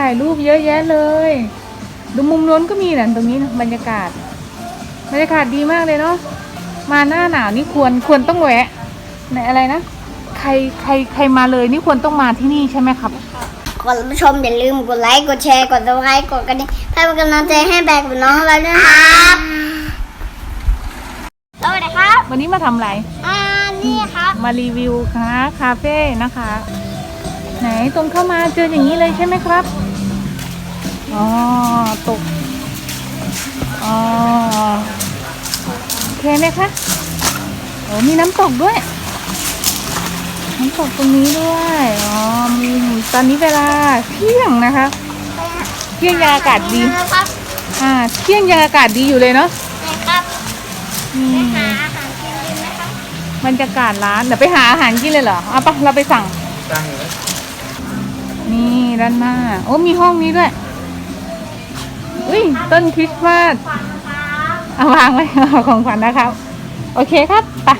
ถ่ายรูปเยอะแยะเลย ดูมุมนู้นก็มีนะตรงนี้นะบรรยากาศ บรรยากาศดีมากเลยเนาะมาหน้าหนาวนี่ควรควรต้องแวะในอะไรนะใครใครใครมาเลยนี่ควรต้องมาที่นี่ใช่ไหมครับก่อนผู้ชมอย่าลืมกดไลค์กดแชร์กดซับสไครต์กดกระดิ่งเพื่อเป็นกำลังใจให้แบกกับน้องเราด้วยนะครับสวัสดีครับ วันนี้มาทำอะไรอ่านี่ครับมารีวิวค่ะคาเฟ่นะคะ ไหนตรงเข้ามาเจออย่างนี้เลยใช่ไหมครับ อ๋อตกอ๋อโอเคไหมคะโอ้มีน้ำตกด้วย น้ำตกตรงนี้ด้วยอ๋อมีตอนนี้เวลาเที่ยงนะคะเที่ยงยังอากาศดีนะครับอ่าเที่ยงยังอากาศดีอยู่เลยเนาะนะครับอืมหาอาหารกินดีไหมครับบรรยากาศร้านเดี๋ยวไปหาอาหารกินเลยเหรอเอาปะเราไปสั่งตั้งเลยนี่ด้านหน้าโอ้มีห้องนี้ด้วย อุ้ยต้นคริสต์มาสเอาวางไว้เอาของขวัญนะครับ โอเคครับไป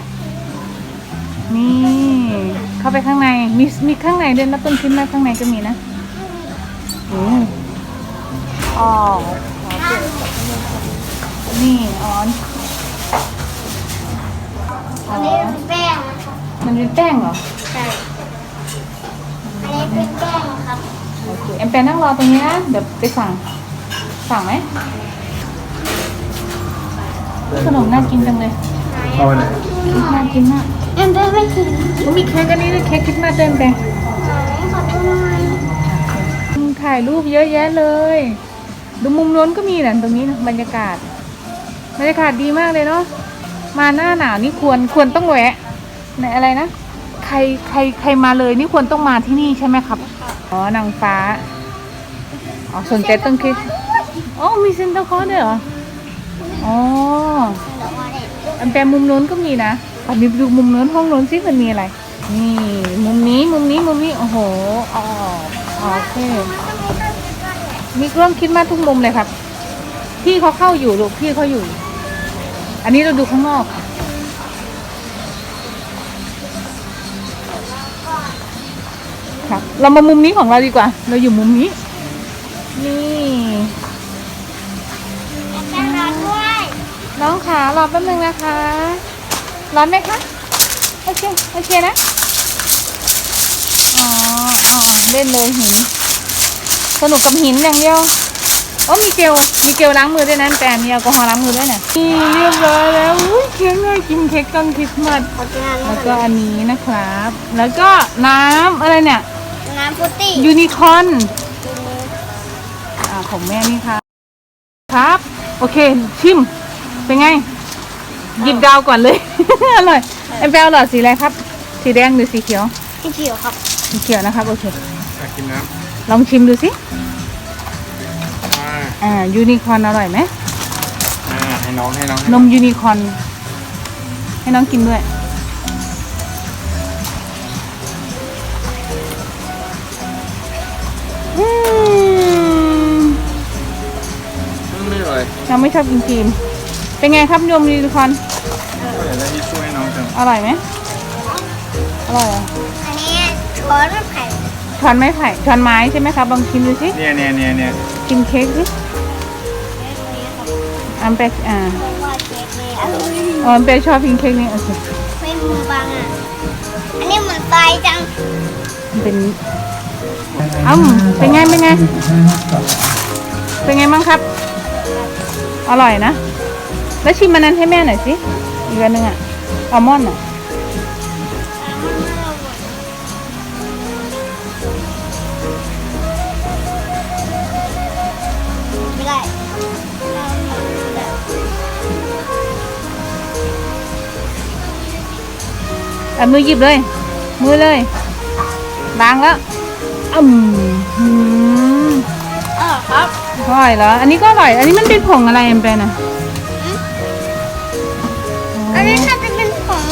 นี่ เข้าไปข้างในมีมีข้างในด้วยนะต้นคริสต์มาสข้างในก็มีนะอืมอ๋อนี่อ๋ออันนี้เป็นแป้งนะครับมันเป็นแป้งเหรอใช่อันนี้เป็นแป้งครับโอเคแอมแปนนั่งรอตรงนี้นะเดี๋ยวไปสั่ง สั่งไหมขนมน่ากินจังเลยเอาไปไหนน่ากินมากเอ็มได้ไม่ถึงแล้วมีเค้กอันนี้ด้วยเค้กคริสต์มาสด้วยแอมแปนขอบคุณมากถ่ายรูปเยอะแยะเลย ดูมุมนู้นก็มีนะตรงนี้นะบรรยากาศ บรรยากาศดีมากเลยเนาะมาหน้าหนาวนี่ควรควรต้องแวะในอะไรนะใครใครใครมาเลยนี่ควรต้องมาที่นี่ใช่ไหมครับ อ๋อนางฟ้า อ๋อสนใจต้นคริส ต์อ๋อมีเซนเต์คลอสด้วยเหรอ อ๋อ อันแต่มุมนู้นก็มีนะอันนี้ดูมุมนู้นห้องนู้นสิมันมีอะไร นี่ มุมนี้มุมนี้มุมนี้ โอ้โหอ๋อโอเค มีกล้องคิดมาทุกมุมเลยครับ พี่เขาเข้าอยู่ลูกพี่เขาอยู่ อันนี้เราดูข้างนอกครับเรามามุมนี้ของเราดีกว่า เราอยู่มุมนี้ นี่ น้องขารอแป๊บนึงนะคะ ร้อนไหมคะ โอเค โอเคนะ อ๋ออ๋อเล่นเลยหิน สนุกกับหินอย่างเดียว โอ้มีเจล มีเจลล้างมือด้วยนะแต่มีแอลกอฮอล์ล้างมือด้วยนะนี่เรียบร้อยแล้วอุ้ยเค้กน่ากินเค้กต้นคริสต์มาสขอกินน้ำแล้วก็อันนี้นะครับ แล้วก็น้ำอะไรเนี่ย น้ำฟรุตตี้ยูนิคอร์นอ่าของแม่นี่ค่ะ ครับ โอเค ชิม เป็นไงหยิบดาวก่อนเลย อร่อยแอมเปลหลอดสีอะไรครับ สีแดงหรือสีเขียวที่เขียวครับ สีเขียวนะครับโอเคอยากกินน้ลองชิมดูสิำอ่าอ่ายูนิคอร์นอร่อยไหมอ่าให้น้องให้น้องให้นมยูนิคอร์นให้น้องกินด้วยอืมไม่อร่อย น้องไม่ชอบกินครีม เป็นไงครับนมยูนิคอร์นก็อยากได้ที่ช่วยให้น้องจังอร่อยไหมอร่อยเหรออันนี้ช้อนไข่ช้อนไม้ไผ่ช้อนไม้ใช่ไหมครับลองชิมดูสิเนี่ยเนี่ยเนี่ยเนี่ยชิมเค้กสิอันเปกอ่าเพราะว่าเค้กนี้อร่อยอ๋ออันเปกชอบกินเค้กนี้โอเคไม่มือบางอะ อันนี้เหมือนไฟจังมันเป็นอ้ำเป็นไงเป็นไงเป็นไงบ้างครับ อร่อยนะ แล้วชิมมันนั้นให้แม่หน่อยสิ อีกอันหนึ่งอะอัลมอนด์อะไม่ได้เอามือหยิบเลย มือเลยล้างแล้วอืมอืมเออครับอร่อยเหรอ อันนี้ก็อร่อย อันนี้มันเป็นผงอะไรแอมเป็นอะ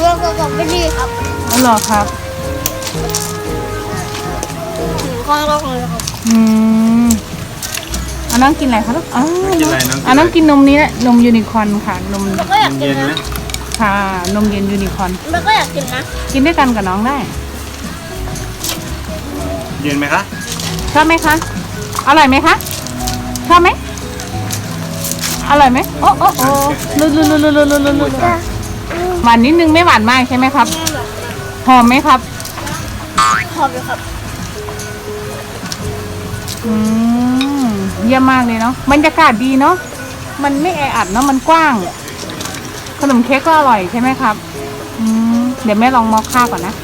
ของโลโก้กับไม่ดีครับอ๋อเหรอครับของโลโก้ครับอืมเอาน้องกินอะไรคะลูกอ๋อกินอะไรน้องเอาน้องกินนมนี้แหละนมยูนิคอร์นค่ะ นมแล้วก็อยากกิเย็นนๆนะนะค่ะนมเย็นยูนิคอร์นแล้วก็อยากกินนะกินด้วยกันกับน้องได้ เย็นไหมคะชอบไหมคะ อร่อยไหมคะ ชอบไหม อร่อยไหม โอ้โอ้โอ้ลุลุลุลุลุลุลุลุ หวานนิดนึงไม่หวานมากใช่ไหมครับ หอมไหมครับ หอมเลยครับ อืมเยี่ยมมากเลยเนาะบรรยากาศดีเนาะมันไม่แออัดเนาะมันกว้าง ขนมเค้กก็อร่อยใช่ไหมครับ อืมเดี๋ยวแม่ลองมอคค่าก่อนนะ